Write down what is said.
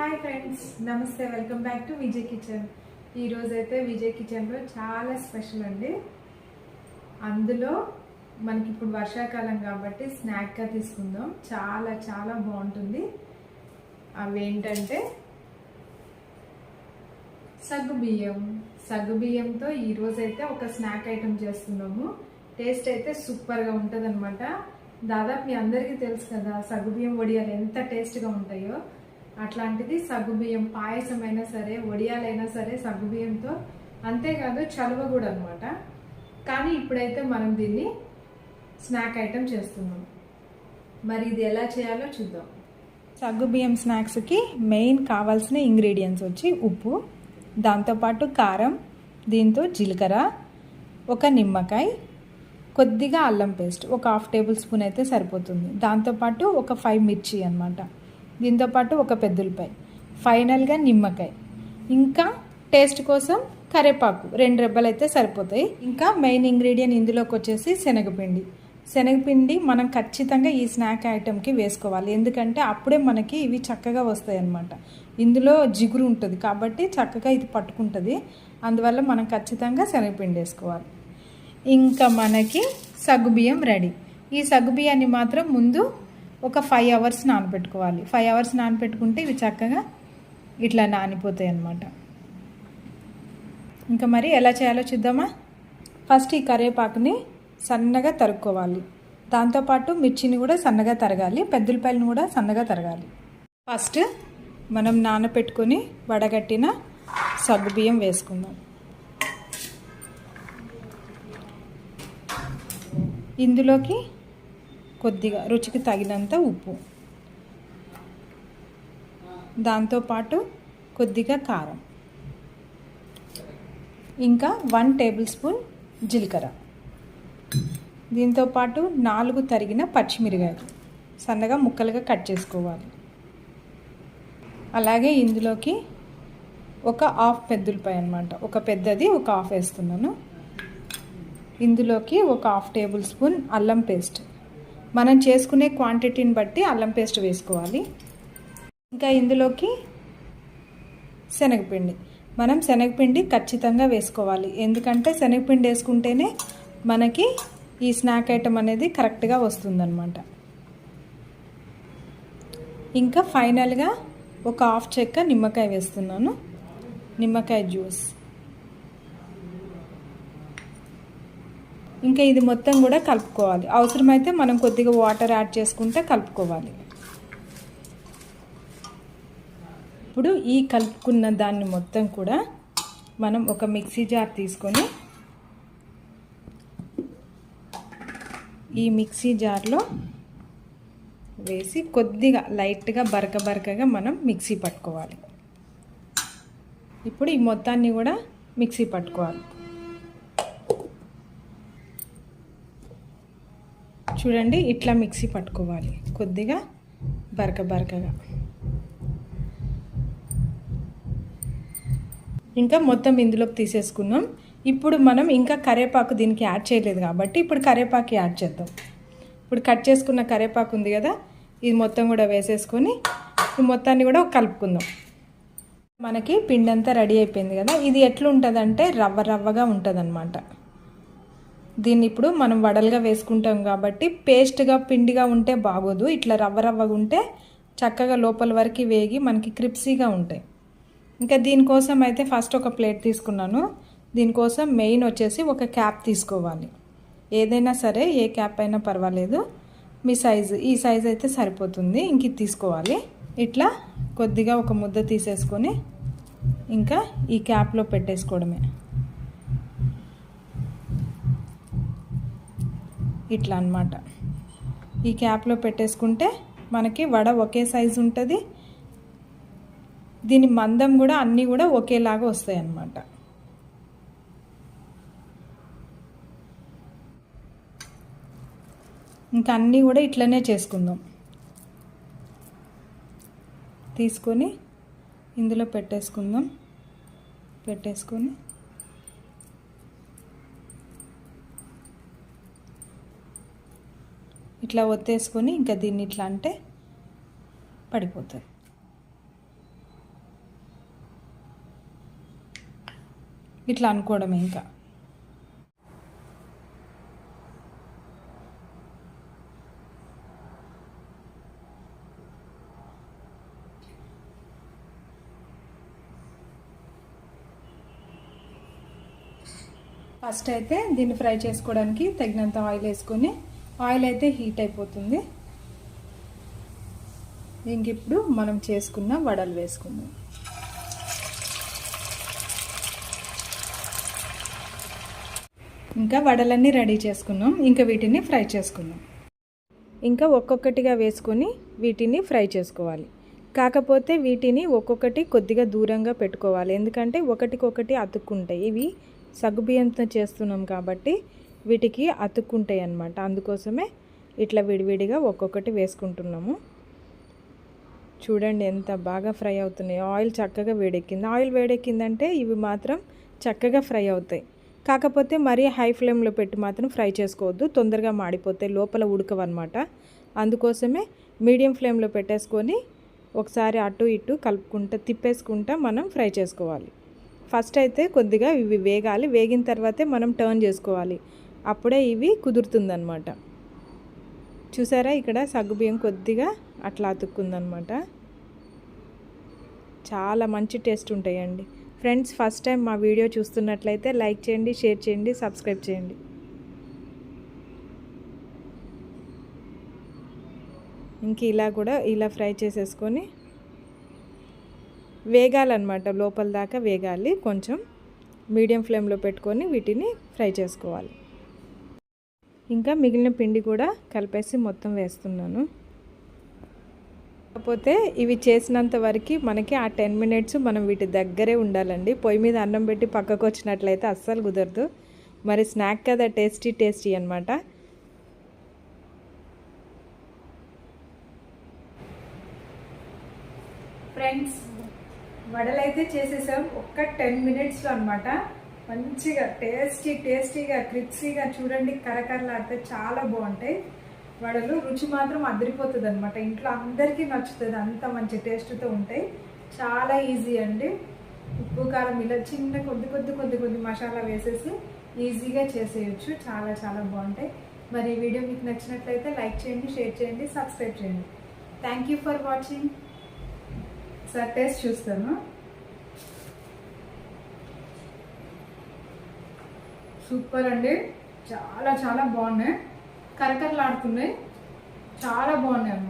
Hi friends నమస్తే welcome back to Vijay kitchen ఈరోజు అయితే విజయ్ కిచెన్లో చాలా స్పెషల్ అండి. అందులో మనకి ఇప్పుడు వర్షాకాలం కాబట్టి స్నాక్గా తీసుకుందాం. చాలా చాలా బాగుంటుంది. అవి ఏంటంటే సగ్గు బియ్యం. సగ్గు బియ్యంతో ఈరోజైతే ఒక స్నాక్ ఐటెం చేస్తున్నాము. టేస్ట్ అయితే సూపర్గా ఉంటుంది అనమాట దాదాపు మీ అందరికీ తెలుసు కదా సగ్గు బియ్యం వడియాలు ఎంత టేస్ట్గా ఉంటాయో. అట్లాంటిది సగ్గుబియ్యం పాయసం అయినా సరే వడియాలైనా సరే సగ్గుబియ్యంతో అంతేకాదు చలువ కూడా అనమాట కానీ ఇప్పుడైతే మనం దీన్ని స్నాక్ ఐటెం చేస్తున్నాం. మరి ఇది ఎలా చేయాలో చూద్దాం. సగ్గు బియ్యం స్నాక్స్కి మెయిన్ కావాల్సిన ఇంగ్రీడియంట్స్ వచ్చి ఉప్పు దాంతోపాటు కారం దీంతో జీలకర్ర ఒక నిమ్మకాయ కొద్దిగా అల్లం పేస్ట్ ఒక హాఫ్ టేబుల్ స్పూన్ అయితే సరిపోతుంది. దాంతోపాటు ఒక ఫైవ్ మిర్చి అనమాట దీంతోపాటు ఒక పెద్దలపాయ ఫైనల్గా నిమ్మకాయ. ఇంకా టేస్ట్ కోసం కరేపాకు. రెండు రెబ్బలు అయితే సరిపోతాయి. ఇంకా మెయిన్ ఇంగ్రీడియంట్ ఇందులోకి వచ్చేసి శనగపిండి. శనగపిండి మనం ఖచ్చితంగా ఈ స్నాక్ ఐటెంకి వేసుకోవాలి. ఎందుకంటే అప్పుడే మనకి ఇవి చక్కగా వస్తాయి అన్నమాట ఇందులో జిగురు ఉంటుంది కాబట్టి చక్కగా ఇది పట్టుకుంటుంది. అందువల్ల మనం ఖచ్చితంగా శనగపిండి వేసుకోవాలి. ఇంకా మనకి సగ్గుబియ్యం రెడీ. ఈ సగ్గుబియ్యాన్ని మాత్రం ముందు ఒక ఫైవ్ అవర్స్ నానబెట్టుకోవాలి. ఫైవ్ అవర్స్ నానబెట్టుకుంటే ఇవి చక్కగా ఇట్లా నానిపోతాయి అన్నమాట. ఇంకా మరి ఎలా చేయాలో చూద్దామా? ఫస్ట్ ఈ కరివేపాకుని సన్నగా తరుక్కోవాలి. దాంతోపాటు మిర్చిని కూడా సన్నగా తరగాలి. పెద్దలపాయలను కూడా సన్నగా తరగాలి. ఫస్ట్ మనం నానబెట్టుకొని వడగట్టిన సగ్గుబియ్యం వేసుకుందాం. ఇందులోకి కొద్దిగా రుచికి తగినంత ఉప్పు. దాంతోపాటు కొద్దిగా కారం. ఇంకా వన్ టేబుల్ స్పూన్ జీలకర్ర. దీంతోపాటు నాలుగు తరిగిన పచ్చిమిరకాయలు. సన్నగా ముక్కలుగా కట్ చేసుకోవాలి. అలాగే ఇందులోకి ఒక హాఫ్ పెద్దలపై అనమాట ఒక పెద్దది ఒక హాఫ్ వేస్తున్నాను. ఇందులోకి ఒక హాఫ్ టేబుల్ స్పూన్ అల్లం పేస్ట్. మనం చేసుకునే క్వాంటిటీని బట్టి అల్లం పేస్ట్ వేసుకోవాలి. ఇంకా ఇందులోకి శనగపిండి. మనం శనగపిండి ఖచ్చితంగా వేసుకోవాలి. ఎందుకంటే శనగపిండి వేసుకుంటేనే మనకి ఈ స్నాక్ ఐటమ్ అనేది కరెక్ట్గా వస్తుందన్నమాట. ఇంకా ఫైనల్గా ఒక హాఫ్ చెక్క నిమ్మకాయ వేస్తున్నాను. నిమ్మకాయ జ్యూస్ ఇంకా ఇది మొత్తం కూడా కలుపుకోవాలి. అవసరమైతే మనం కొద్దిగా వాటర్ యాడ్ చేసుకుంటే కలుపుకోవాలి. ఇప్పుడు ఈ కలుపుకున్న దాన్ని మొత్తం కూడా మనం ఒక మిక్సీ జార్ తీసుకొని ఈ మిక్సీ జార్లో వేసి కొద్దిగా లైట్గా బరక బరకగా మనం మిక్సీ పట్టుకోవాలి. ఇప్పుడు ఈ మొత్తాన్ని కూడా మిక్సీ పట్టుకోవాలి. చూడండి ఇట్లా మిక్సీ పట్టుకోవాలి. కొద్దిగా బరక బరకగా. ఇంకా మొత్తం ఇందులోకి తీసేసుకున్నాం. ఇప్పుడు మనం ఇంకా కరేపాకు దీనికి యాడ్ చేయలేదు కాబట్టి ఇప్పుడు కరేపాకు యాడ్ చేద్దాం. ఇప్పుడు కట్ చేసుకున్న కరేపాకు ఉంది కదా ఇది మొత్తం కూడా వేసేసుకొని ఈ మొత్తాన్ని కూడా కలుపుకుందాం. మనకి పిండి అంతా రెడీ అయిపోయింది కదా ఇది ఎట్లుంటుందంటే రవ్వ రవ్వగా ఉంటుంది దీన్ని ఇప్పుడు మనం వడలుగా వేసుకుంటాం కాబట్టి పేస్ట్గా పిండిగా ఉంటే బాగోదు. ఇట్లా రవ్వ రవ్వగా ఉంటే చక్కగా లోపల వరకు వేగి మనకి క్రిప్సీగా ఉంటాయి. ఇంకా దీనికోసం అయితే ఫస్ట్ ఒక ప్లేట్ తీసుకున్నాను. దీనికోసం మెయిన్ వచ్చేసి ఒక క్యాప్ తీసుకోవాలి. ఏదైనా సరే ఏ క్యాప్ అయినా పర్వాలేదు. మీ సైజు ఈ సైజు అయితే సరిపోతుంది. ఇంక తీసుకోవాలి. ఇట్లా కొద్దిగా ఒక ముద్ద తీసేసుకొని ఇంకా ఈ క్యాప్లో పెట్టేసుకోవడమే. ఇట్లా అనమాట ఈ క్యాప్లో పెట్టేసుకుంటే మనకి వడ ఒకే సైజు ఉంటుంది. దీని మందం కూడా అన్నీ కూడా ఒకేలాగా వస్తాయి అన్నమాట ఇంకా అన్నీ కూడా ఇట్లనే చేసుకుందాం. తీసుకొని ఇందులో పెట్టేసుకుందాం. పెట్టేసుకొని ఇట్లా ఒత్తేసుకొని ఇంకా దీన్ని ఇట్లా అంటే పడిపోతుంది. ఇట్లా అనుకోవడం ఇంకా. ఫస్ట్ అయితే దీన్ని ఫ్రై చేసుకోవడానికి తగినంత ఆయిల్ వేసుకొని ఆయిల్ అయితే హీట్ అయిపోతుంది. ఇంక ఇప్పుడు మనం చేసుకున్న వడలు వేసుకుందాం. ఇంకా వడలన్నీ రెడీ చేసుకున్నాం. ఇంకా వీటిని ఫ్రై చేసుకుందాం. ఇంకా ఒక్కొక్కటిగా వేసుకొని వీటిని ఫ్రై చేసుకోవాలి. కాకపోతే వీటిని ఒక్కొక్కటి కొద్దిగా దూరంగా పెట్టుకోవాలి. ఎందుకంటే ఒకటికొకటి అతుక్కుంటాయి. ఇవి సగ్గుబియ్యంతో చేస్తున్నాం కాబట్టి వీటికి అతుక్కుంటాయి అన్నమాట. అందుకోసమే ఇట్లా విడివిడిగా ఒక్కొక్కటి వేసుకుంటున్నాము. చూడండి ఎంత బాగా ఫ్రై అవుతున్నాయి. ఆయిల్ చక్కగా వేడెక్కింది. ఆయిల్ వేడెక్కిందంటే ఇవి మాత్రం చక్కగా ఫ్రై అవుతాయి. కాకపోతే మరీ హై ఫ్లేమ్లో పెట్టి మాత్రం ఫ్రై చేసుకోవద్దు. తొందరగా మాడిపోతాయి లోపల ఉడకవన్నమాట. అందుకోసమే మీడియం ఫ్లేమ్లో పెట్టేసుకొని ఒకసారి అటు ఇటు కలుపుకుంటా తిప్పేసుకుంటా మనం ఫ్రై చేసుకోవాలి. ఫస్ట్ అయితే కొద్దిగా ఇవి వేగాలి. వేగిన తర్వాతే మనం టర్న్ చేసుకోవాలి. అప్పుడే ఇవి కుదురుతుందన్నమాట. చూసారా? ఇక్కడ సగ్గుబియ్యం కొద్దిగా అట్లా అతుక్కుందనమాట చాలా మంచి టేస్ట్ ఉంటాయండి. ఫ్రెండ్స్ ఫస్ట్ టైం మా వీడియో చూస్తున్నట్లయితే లైక్ చేయండి షేర్ చేయండి సబ్స్క్రైబ్ చేయండి. ఇంక ఇలా కూడా ఇలా ఫ్రై చేసేసుకొని వేగాలన్నమాట. లోపల దాకా వేగాలి. కొంచెం మీడియం ఫ్లేమ్లో పెట్టుకొని వీటిని ఫ్రై చేసుకోవాలి. ఇంకా మిగిలిన పిండి కూడా కలిపేసి మొత్తం వేస్తున్నాను. కాకపోతే ఇవి చేసినంత వరకు మనకి ఆ టెన్ మినిట్స్ మనం వీటి దగ్గరే ఉండాలండి. పొయ్యి మీద అన్నం పెట్టి పక్కకు వచ్చినట్లయితే అస్సలు కుదరదు. మరి స్నాక్ కదా టేస్టీ టేస్టీ అనమాట ఫ్రెండ్స్ వడలైతే చేసేసాం. ఒక్క టెన్ మినిట్స్లో అనమాట మంచిగా టేస్టీ టేస్టీగా క్రిప్సీగా చూడండి. కరకరలాడితే చాలా బాగుంటాయి. వడలు రుచి మాత్రం అదిరిపోతుంది అనమాట ఇంట్లో అందరికీ నచ్చుతుంది. అంత మంచి టేస్ట్తో ఉంటాయి. చాలా ఈజీ అండి. ఉప్పు కారం ఇలా చిన్న కొద్ది కొద్ది కొద్ది కొద్ది మసాలా వేసేసి ఈజీగా చేసేయచ్చు. చాలా చాలా బాగుంటాయి. మరి ఈ వీడియో మీకు నచ్చినట్లయితే లైక్ చేయండి షేర్ చేయండి సబ్స్క్రైబ్ చేయండి. Thank you for watching sir taste చూస్తాను. సూపర్ అండి. చాలా చాలా బాగున్నాయి. కరకరలాడుతున్నాయి. చాలా బాగున్నాయి అన్నమాట